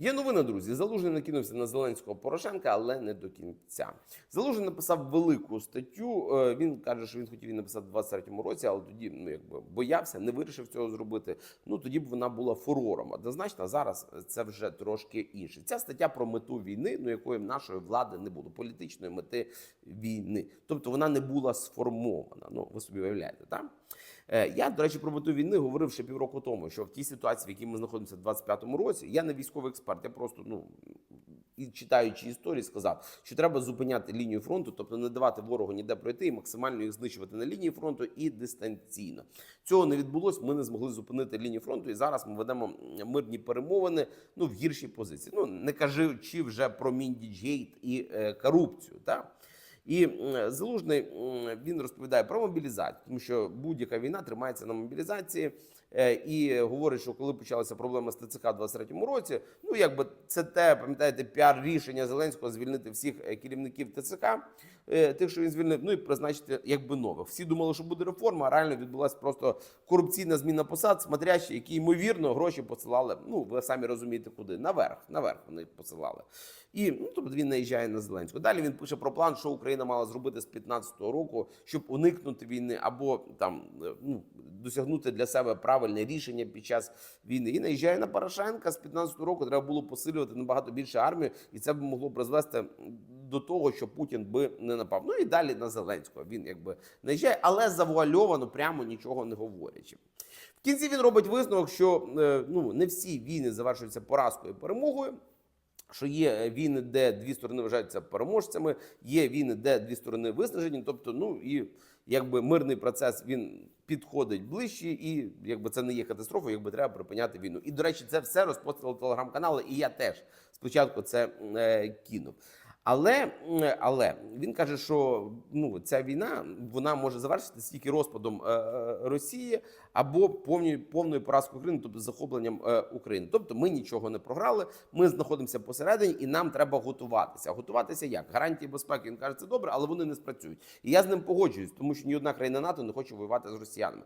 Є новина, друзі. Залужний накинувся на Зеленського Порошенка, але не до кінця. Залужний написав велику статтю. е, Він каже, що він хотів її написати в 23-му році, але тоді ну якби боявся, не вирішив цього зробити. Ну тоді б вона була фурором. Однозначно, зараз це вже трошки інше. Ця стаття про мету війни, ну якої нашої влади не було, політичної мети війни. Тобто вона не була сформована. Ну ви собі уявляєте, так? Е, Я, до речі, про мету війни говорив ще півроку тому, що в тій ситуації, в якій ми знаходимося в 25-му році, я не військовий експерт, я просто ну і читаючи історії, сказав, що треба зупиняти лінію фронту, тобто не давати ворогу ніде пройти і максимально їх знищувати на лінії фронту і дистанційно. Цього не відбулось. Ми не змогли зупинити лінію фронту, і зараз ми ведемо мирні перемовини ну в гіршій позиції. Ну не кажучи вже про Міндіджгейт і е, корупцію. Так? І залужний він розповідає про мобілізацію, тому що будь-яка війна тримається на мобілізації. Е, І говорить, що коли почалася проблема з ТЦК в 23-му році, ну якби це те, пам'ятаєте, піар рішення Зеленського звільнити всіх е, керівників ТЦК, тих, що він звільнив, ну і призначити якби нових. Всі думали, що буде реформа, а реально відбулася просто корупційна зміна посад, смотрящі, які ймовірно гроші посилали. Ну ви самі розумієте, куди наверх, наверх вони посилали. І ну тобто він наїжджає на Зеленського. Далі він пише про план, що Україна мала зробити з 15-го року, щоб уникнути війни, або там е, ну досягнути для себе правильне рішення під час війни. І наїжджає на Порошенка з 15-го року. Треба було посилювати набагато більше армію, і це б могло призвести до того, що Путін би не напав. Ну і далі на Зеленського він якби наїжджає, але завуальовано, прямо нічого не говорячи. В кінці він робить висновок, що е, ну не всі війни завершуються поразкою і перемогою. Що є війни, де дві сторони вважаються переможцями, є війни, де дві сторони виснажені. Тобто, ну і якби мирний процес він підходить ближче, і якби це не є катастрофою, якби треба припиняти війну. І до речі, це все розпостили телеграм-канали, і я теж спочатку це е, кинув. Але, але він каже, що ну ця війна вона може завершитися тільки розпадом е, е, Росії або повною повною поразкою України, тобто захопленням е, України. Тобто ми нічого не програли. Ми знаходимося посередині, і нам треба готуватися. Готуватися як гарантії безпеки. Він каже, це добре, але вони не спрацюють. І я з ним погоджуюсь, тому що ні одна країна НАТО не хоче воювати з росіянами.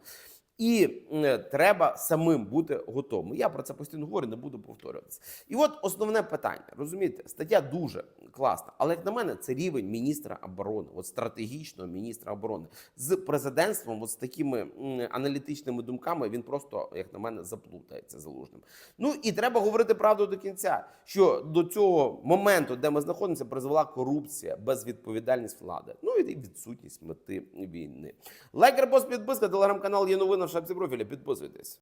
І е, треба самим бути готовим. Я про це постійно говорю, не буду повторюватися. І от основне питання, розумієте, стаття дуже класна, але як на мене, це рівень міністра оборони, от стратегічного міністра оборони з президентством, от з такими аналітичними думками, він просто, як на мене, заплутається залужним. Ну і треба говорити правду до кінця, що до цього моменту, де ми знаходимося, призвела корупція, безвідповідальність влади, ну і відсутність мети війни. Лайк, репост, підписка, телеграм-канал є новина в шапці профіля. Підписуйтесь.